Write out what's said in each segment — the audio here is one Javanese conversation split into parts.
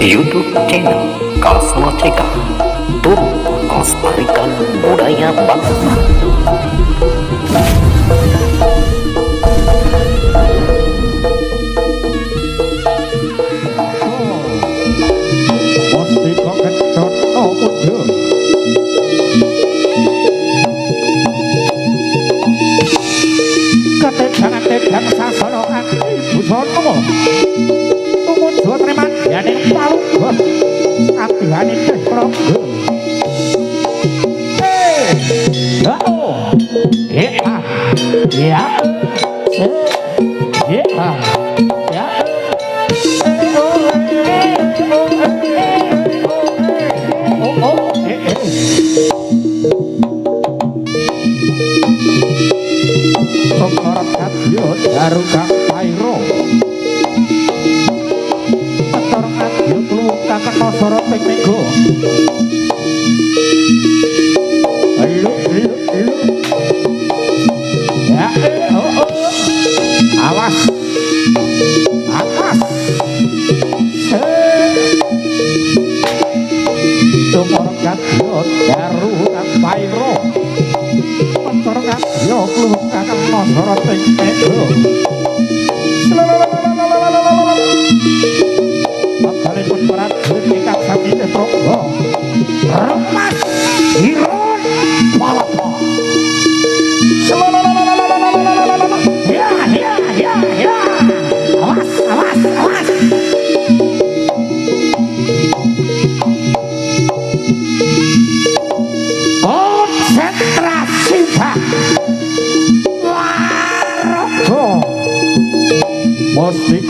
YouTube channel Kasma Cheka Turun Kelestarikan Budaya Bangsa Hãy subscribe cho kênh Ghiền Mì Gõ Để không bỏ lỡ những video hấp dẫn Atihani teh pronggo Eh, ya. Oh, eh, ya, ya, eh, oh, eh, eh, oh, sorot ping minggu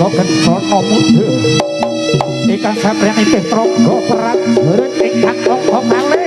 Mustika kencana muda Ikan satriyan itih trangga prajurit ingkang angka kalih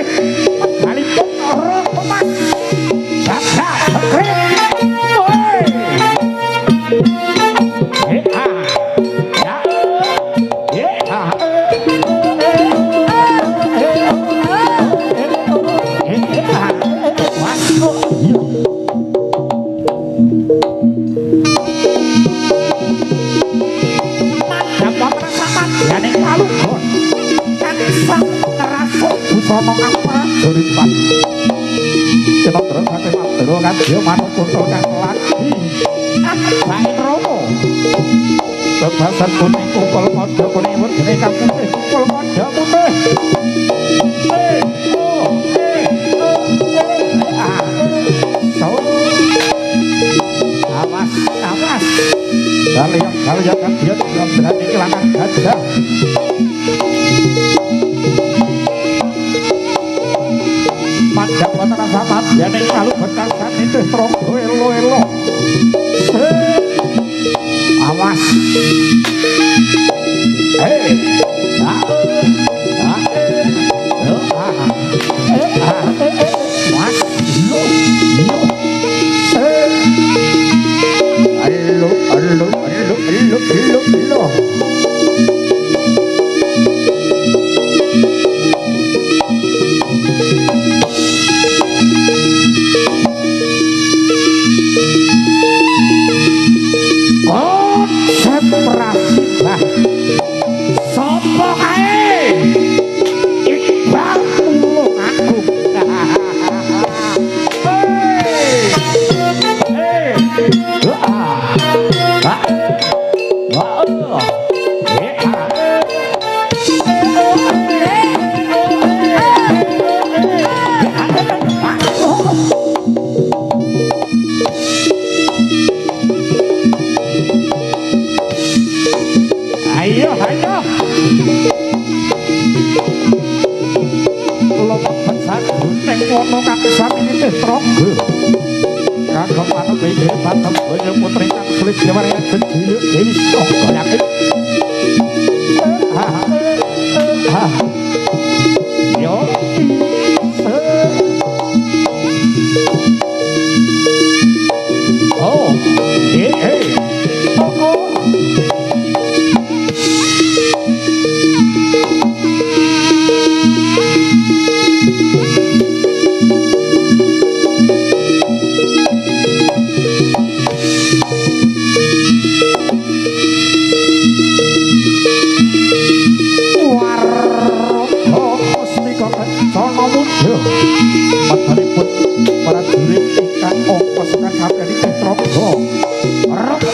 busana apa Duripan Cina terus hati matero kan dia manuk kutul kang lagi Baik romo Bebasan kuning kumpul mojo kuning gini kang putih kumpul mojo putih Awas, awas Kalian, kalian kan dia tidak berani kehilangan gajah. Panjang wonten samat yen kalu bekasan itu tronggo elo-elo. Eh, Awas. Eh. Ah. Kagem manut iki batem boyo putri kang sulit diwaraya jejuluk Dewi Sangga yakin. Ah, ah, ah. sono mudo matane pun para jurit ikan opo sekang kabeh di petrogo rokok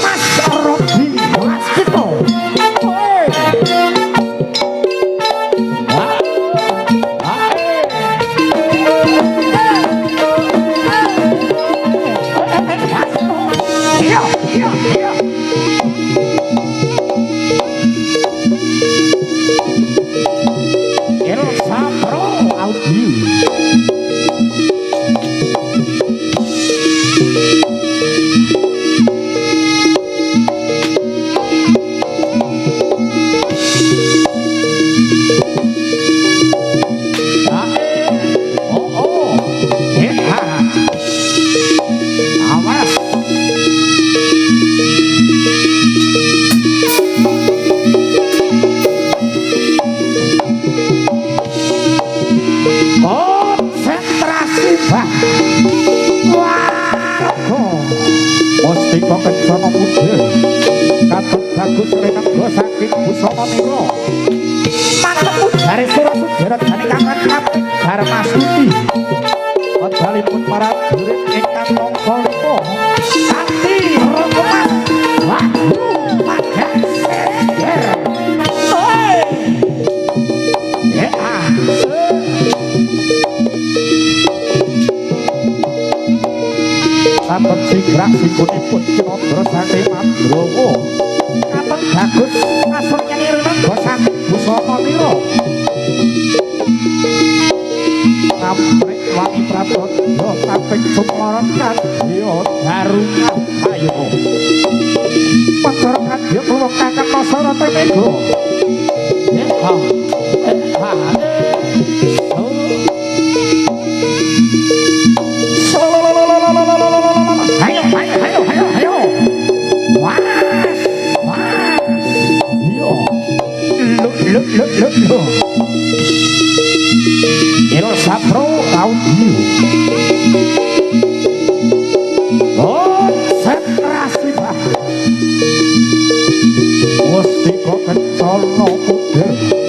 katon yo kaping sumara kan yo darungan ayo pasar kan yo kulo kakak pasar temego eh ha eh ha Look, look, look, look. Sapro Tahun Biu Konsep oh, Rasi Bahru Mesti kok kencol no kudir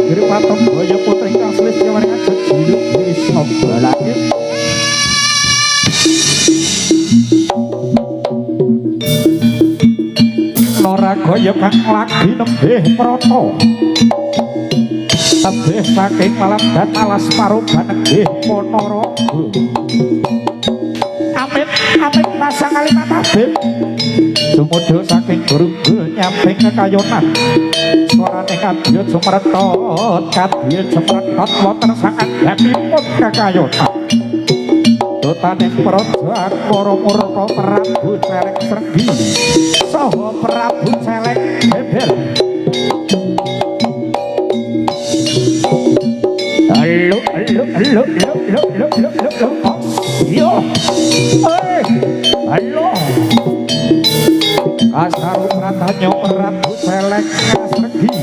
Pinggir patung boyo putri kang nyawaring aja jiluk wis ngobalake. Nora goyo kang lagi nembih proto. Tebih saking malam dan alas paruban nembih ponorogo. Amin, amin pasang kalimat tabib. Sumudo saking gurugu nyamping kekayonan ingat yut sumretot katil sumretot wotan sangat happy pun kakayota tutan yang perosuan koro-koro perabu celek sergi soho perabu celek bebel alo alo alo alo alo halo alo alo alo alo alo alo alo celek sergi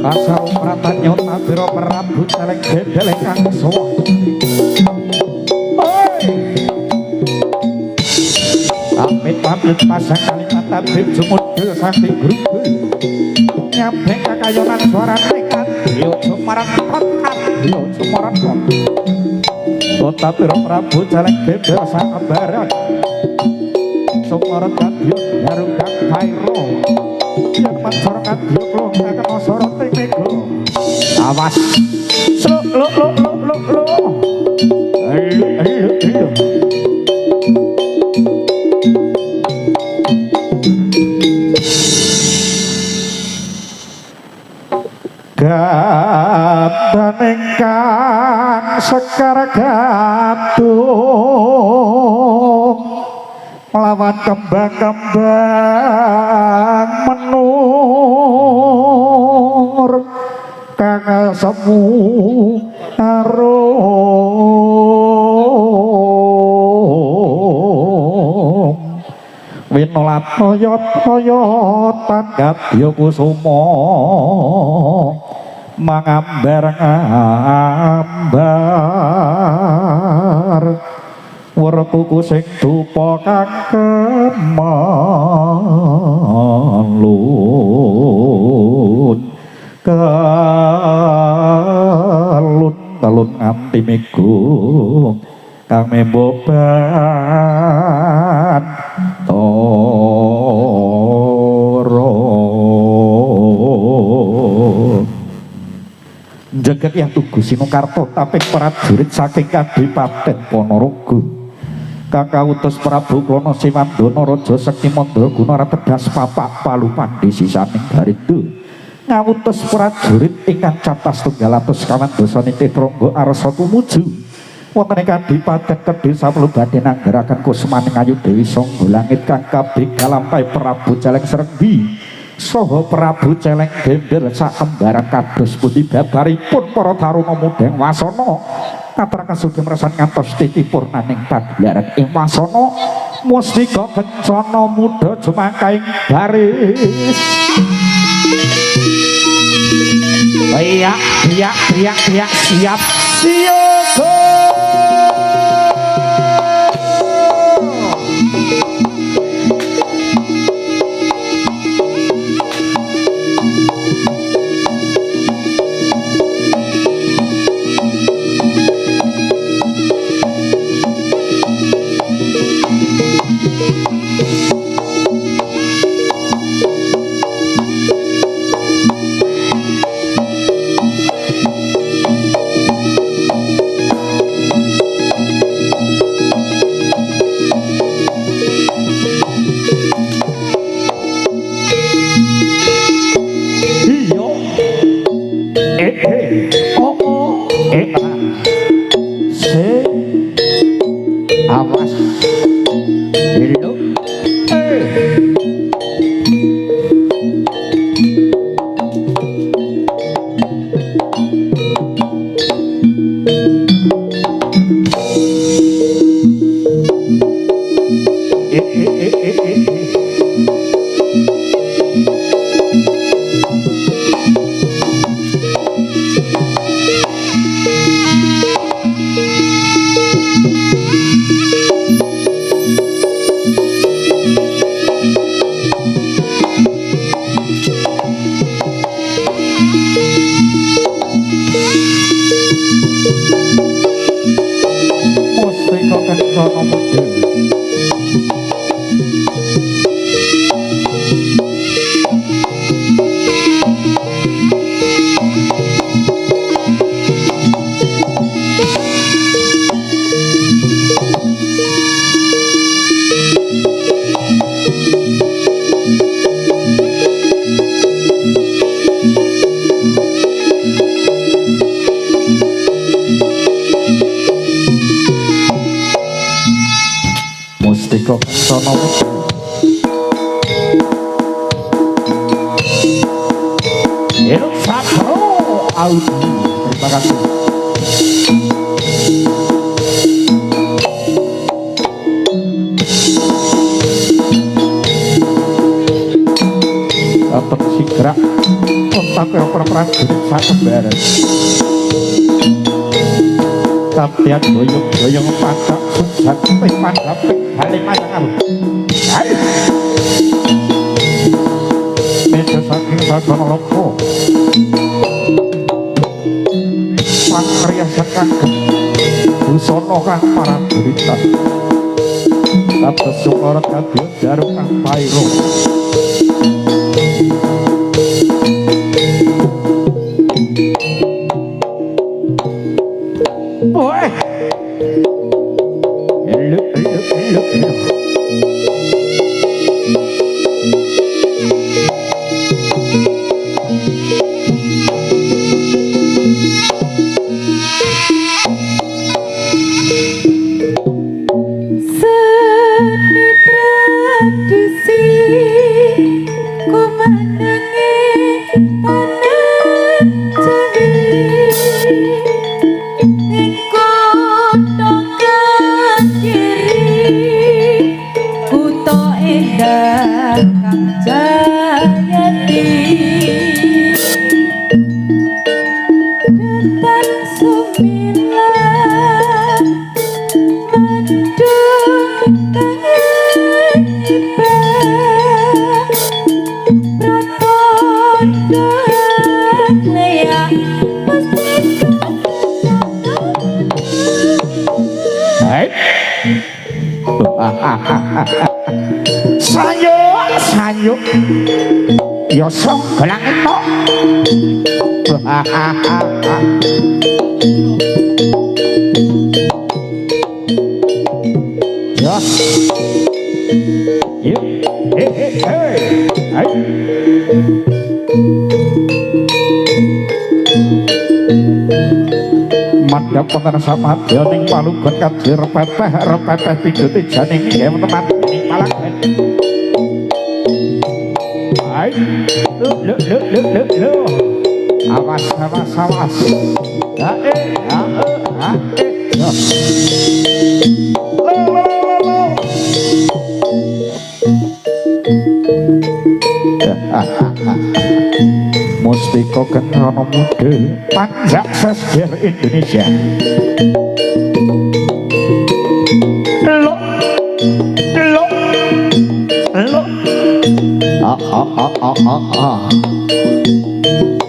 Kasau pratanyo tabiro perabu celek gedele kang soh pamit pasang kalimat tabib sumudil sakti grubu nyampe kakayonan suara nekat yo sumaran kotak sumaran kotak kota piro prabu jaleng bebel sak barat sumaran kadyo yarung kak kairo. Yang mansor kadyo klong kakak sorot temeko awas. Lo lo lo sekar gantung melawan kembang-kembang menur. Kang semu arum winolat toyot toyot tanggap yo kusuma mangambar ngambar werkuku sing dupa kang kemalun kalun kalun nganti migung. Kang memboban toro Jagat yang tugu Sinokarto taping prajurit saking Kadipaten Ponorogo. Kakak utus Prabu Klono Siwandono Raja Sekti Mandra Guna Ratedas Papak Palu Pandi sisaning Garindo. Ngawutus prajurit ingkang catas tunggal atus kawan dosa niti tronggo arsa tumuju. Wonten ing Kadipaten Kedhi sapelu badhe nanggaraken kusmaning ayu Dewi Sangga Langit kang kabeh kalampai Prabu Jaleng Srenggi. Soho Prabu Celeng Gembel sak kembaran kados pundi babaripun para taruna mudeng wasana. Kateraken sugih mresan ngantos titi purnaning pagelaran ing wasana. Mustika kencana muda jumangkaing baris. Iya, iya, iya, iya, siap, siaga. out. Terima kasih. Otot sigrak, oh, yang roker jadi satu beres. barat. Kapten doyong doyong pancak pasak ping pancak ping balik masang Meja sakit sakono lopo. Pangkriya sekang Busana kang parabita. Kados sumora kadya jarum kang pairo. Sayuk, sayuk. Yo song gelang itu. Yo. Yuk. Hei, hei, hei. Mandap wonten samadya ning palunggon kadya repepeh repepeh pituti janing nggih teman ning malang. Hai. Lu lu lu lu lu. Awas awas awas. Ya eh ya eh ha eh. Mustika Kenrono Muda Panjang Sesger Indonesia. Lo Lo Lo Ah ah ah ah ah ah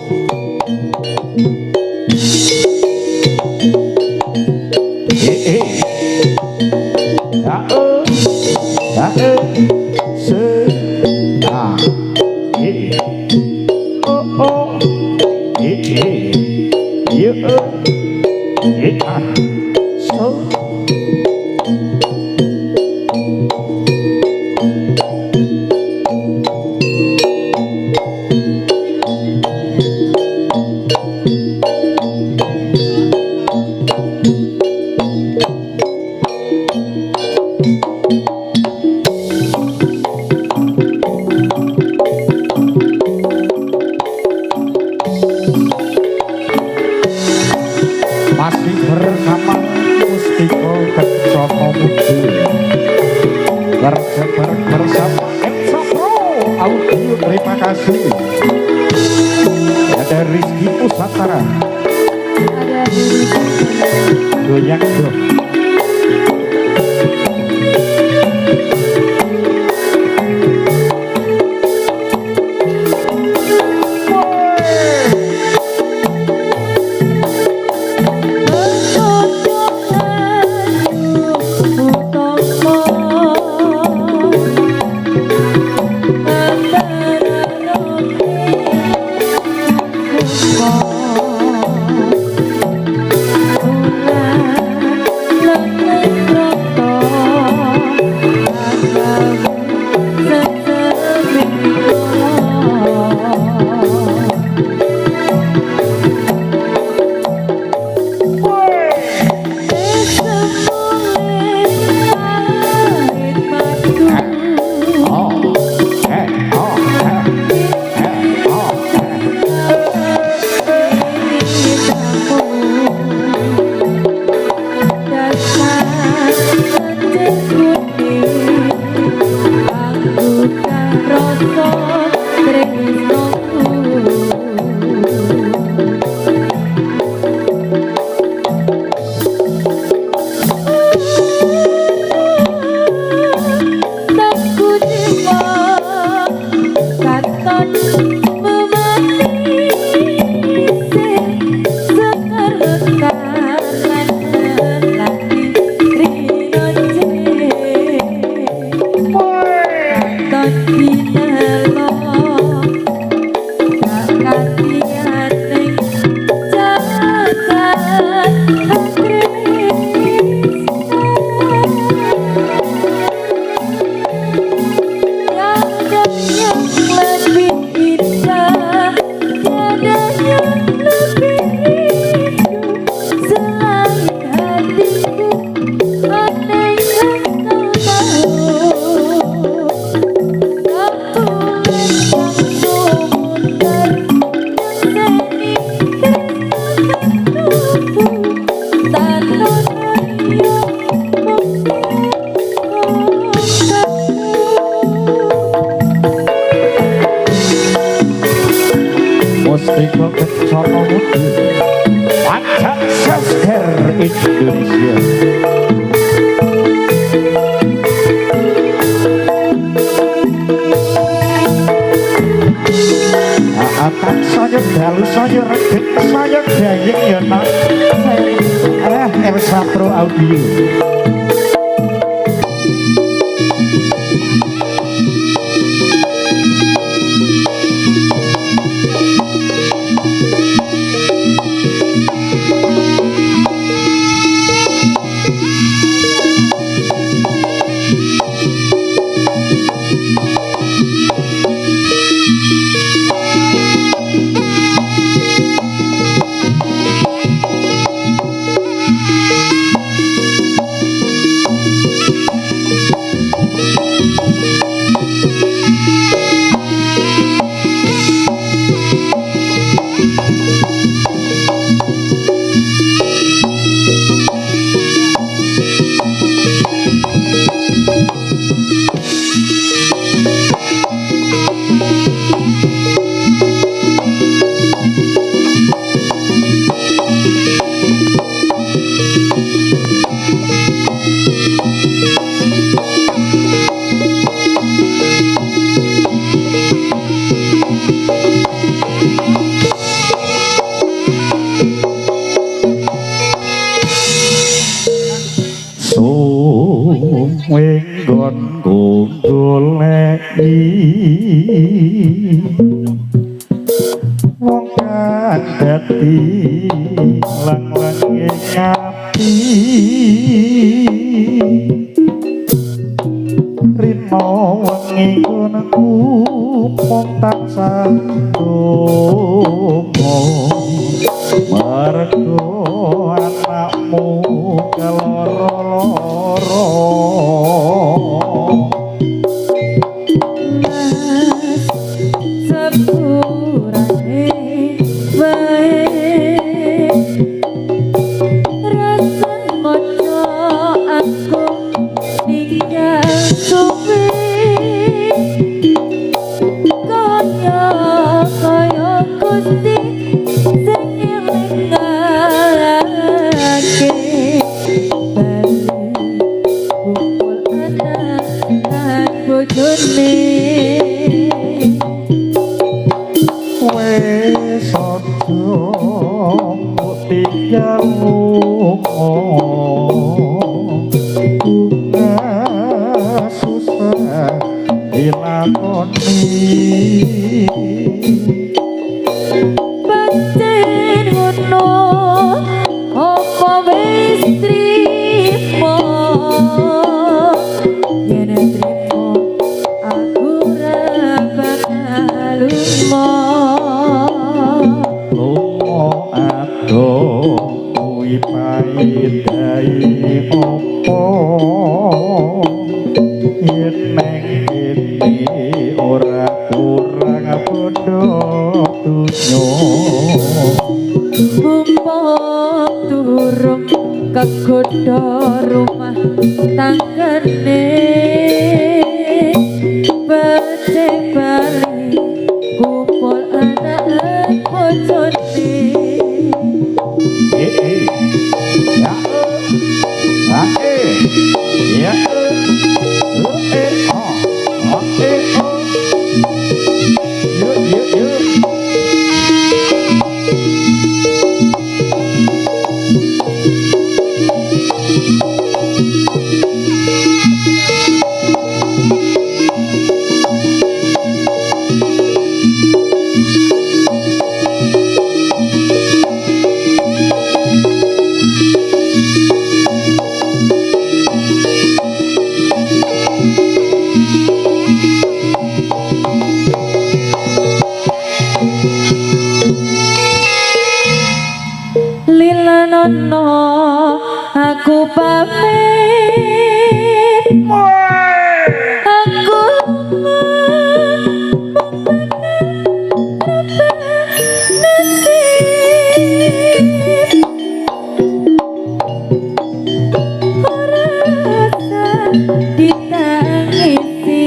ditangisi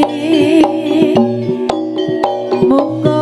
Muka-muka